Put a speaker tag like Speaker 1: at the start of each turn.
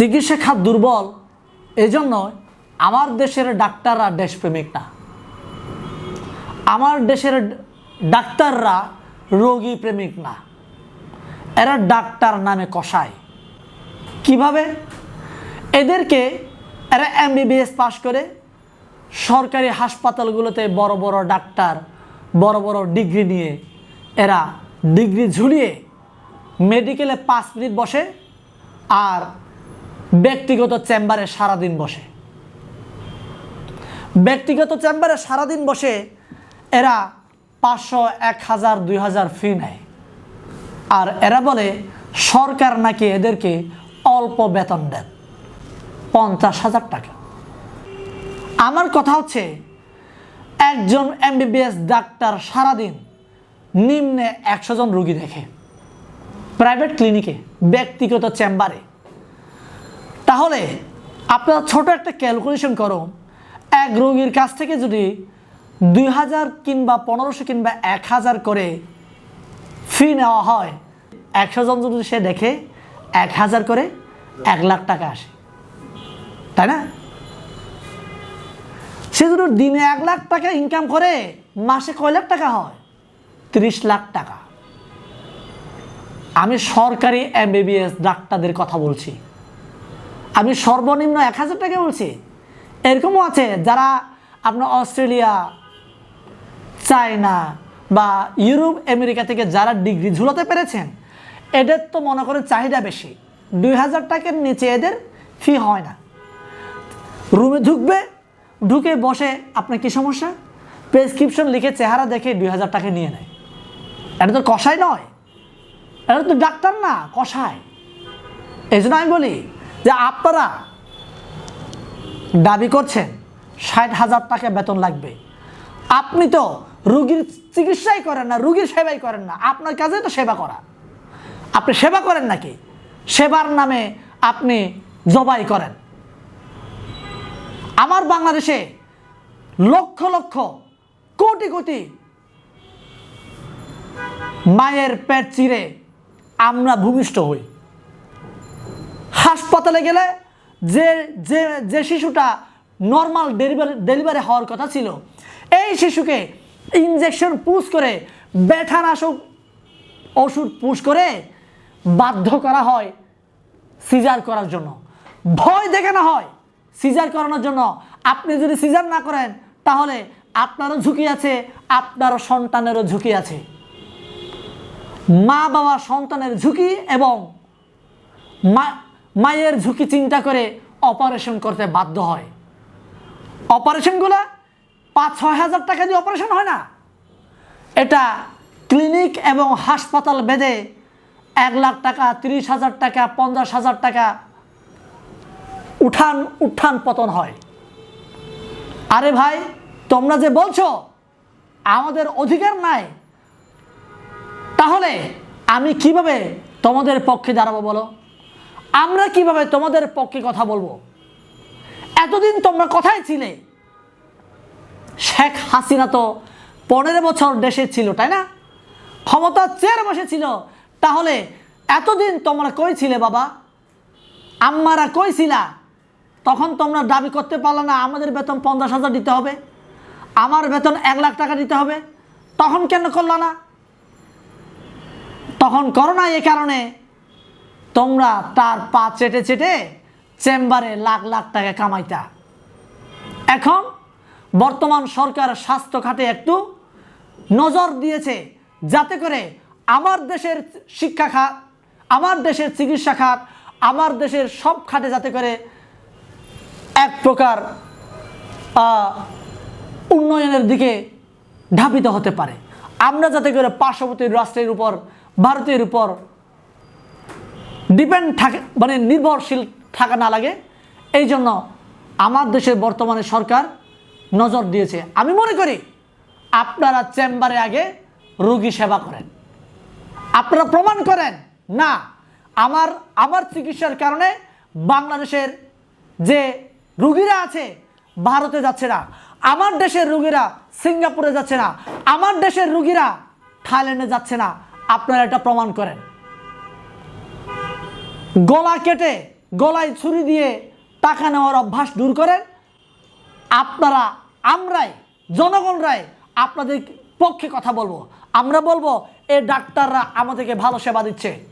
Speaker 1: চিকিৎসা খাত দুর্বল, এজন্য আমার দেশের ডাক্তাররা দেশপ্রেমিক না। আমার দেশের ডাক্তাররা রোগী প্রেমিক না। এরা ডাক্তার নামে কষায়। কীভাবে? এদেরকে এরা এমবিবিএস পাশ করে সরকারি হাসপাতালগুলোতে বড় বড় ডাক্তার, বড় বড় ডিগ্রি নিয়ে এরা ডিগ্রি ঝুলিয়ে মেডিকেলে পাঁচ মিনিট বসে আর ব্যক্তিগত চেম্বারে সারাদিন বসে। ব্যক্তিগত চেম্বারে সারাদিন বসে এরা পাঁচশো, এক হাজার, দুই হাজার ফি নেয়। আর এরা বলে, সরকার নাকি এদেরকে অল্প বেতন দেন। পঞ্চাশ হাজার টাকা। আমার কথা হচ্ছে, একজন এমবিবিএস ডাক্তার সারাদিন নিম্নে একশো জন রুগী দেখে। প্রাইভেট ক্লিনিকে, ব্যক্তিগত চেম্বারে। তাহলে আপনারা ছোট একটা ক্যালকুলেশন করুন এক রোগীর কাছ থেকে যদি দুই হাজার কিংবা পনেরোশো কিংবা এক হাজার করে ফি নেওয়া হয়, একশো জন যদি সে দেখে, এক হাজার করে এক লাখ টাকা আসে। তাই না? সে যদি দিনে এক লাখ টাকা ইনকাম করে, মাসে কয় লাখ টাকা হয়? তিরিশ লাখ টাকা। আমি সরকারি এমবিবিএস ডাক্তারদের কথা বলছি। আমি সর্বনিম্ন এক হাজার টাকা বলছি। এরকমও আছে যারা আপনার অস্ট্রেলিয়া, চায়না বা ইউরোপ, আমেরিকা থেকে যারা ডিগ্রি ঝুলাতে পেরেছেন, এদের তো মনে করে চাহিদা বেশি। দুই হাজার টাকার নিচে এদের ফি হয় না। রুমে ঢুকবে, ঢুকে বসে, আপনার কি সমস্যা? প্রেসক্রিপশন লিখে চেহারা দেখে দুই হাজার টাকা নিয়ে নেয়। এটা তো কষাই নয়। এটা তো ডাক্তার না কষায় এই জন্য আমি বলি যে আপনারা দাবি করছেন ষাট হাজার টাকা বেতন লাগবে। আপনি তো রুগীর চিকিৎসাই করেন না, রুগীর সেবাই করেন না, আপনার কাজে তো সেবা করা। আপনি সেবা করেন নাকি? সেবার নামে আপনি জবাই করেন। আমার বাংলাদেশে লক্ষ লক্ষ, কোটি কোটি মায়ের পেট চিরে আমরা ভূমিষ্ঠ হই। হাসপাতালে গেলে যে যে যে শিশুটা নর্মাল ডেলিভারি ডেলিভারি হওয়ার কথা ছিল, এই শিশুকে ইনজেকশন পুশ করে, ব্যথানাশক ওষুধ পুশ করে বাধ্য করা হয় সিজার করার জন্য। ভয় দেখানো হয় সিজার করানোর জন্য। আপনি যদি সিজার না করেন, তাহলে আপনারও ঝুঁকি আছে, আপনারও সন্তানেরও ঝুঁকি আছে। মা বাবা সন্তানের ঝুঁকি এবং মা মায়ের ঝুঁকি চিন্তা করে অপারেশন করতে বাধ্য হয়। অপারেশনগুলো পাঁচ, ছয় হাজার টাকা দিয়ে অপারেশন হয় না। এটা ক্লিনিক এবং হাসপাতাল বেঁধে এক লাখ টাকা, তিরিশ হাজার টাকা, পঞ্চাশ হাজার টাকা উঠান উঠান পতন হয়। আরে ভাই, তোমরা যে বলছো আমাদের অধিকার নাই, তাহলে আমি কীভাবে তোমাদের পক্ষে দাঁড়াবো বলো? আমরা কীভাবে তোমাদের পক্ষে কথা বলব? এতদিন তোমরা কথাই ছিলে? শেখ হাসিনা তো পনেরো বছর দেশে ছিল, তাই না? ক্ষমতা চেয়ারে বসেছিল তাহলে এতদিন তোমরা কই ছিলে বাবা? আম্মারা কই ছিলা? তখন তোমরা দাবি করতে পারলে না, আমাদের বেতন পঞ্চাশ হাজার দিতে হবে, আমার বেতন এক লাখ টাকা দিতে হবে। তখন কেন করল না? তখন করো না এ কারণে তোমরা তার পা চেটে চেটে চেম্বারে লাখ লাখ টাকা কামাইতা। এখন বর্তমান সরকার স্বাস্থ্য খাতে একটু নজর দিয়েছে যাতে করে আমার দেশের শিক্ষা খাত, আমার দেশের চিকিৎসা খাত, আমার দেশের সব খাতে যাতে করে এক প্রকার উন্নয়নের দিকে ধাবিত হতে পারে। আমরা যাতে করে পার্শ্ববর্তী রাষ্ট্রের উপর, ভারতের উপর ডিপেন্ড থাকে মানে নির্ভরশীল থাকা না লাগে। এই জন্য আমার দেশের বর্তমানে সরকার নজর দিয়েছে। আমি মনে করি আপনারা চেম্বারে আগে রোগী সেবা করেন। আপনারা প্রমাণ করেন, না, আমার আমার চিকিৎসার কারণে বাংলাদেশের যে রুগীরা আছে, ভারতে যাচ্ছে না। আমার দেশের রুগীরা সিঙ্গাপুরে যাচ্ছে না। আমার দেশের রুগীরা থাইল্যান্ডে যাচ্ছে না। আপনারা এটা প্রমাণ করেন। গলা কেটে গলায় ছুরি দিয়ে টাকা নেওয়ার অভ্যাস দূর করেন। আপনারা, আমরাই, জনগণরাই আপনাদের পক্ষে কথা বলব। আমরা বলব, এ ডাক্তাররা আমাদেরকে ভালো সেবা দিচ্ছে।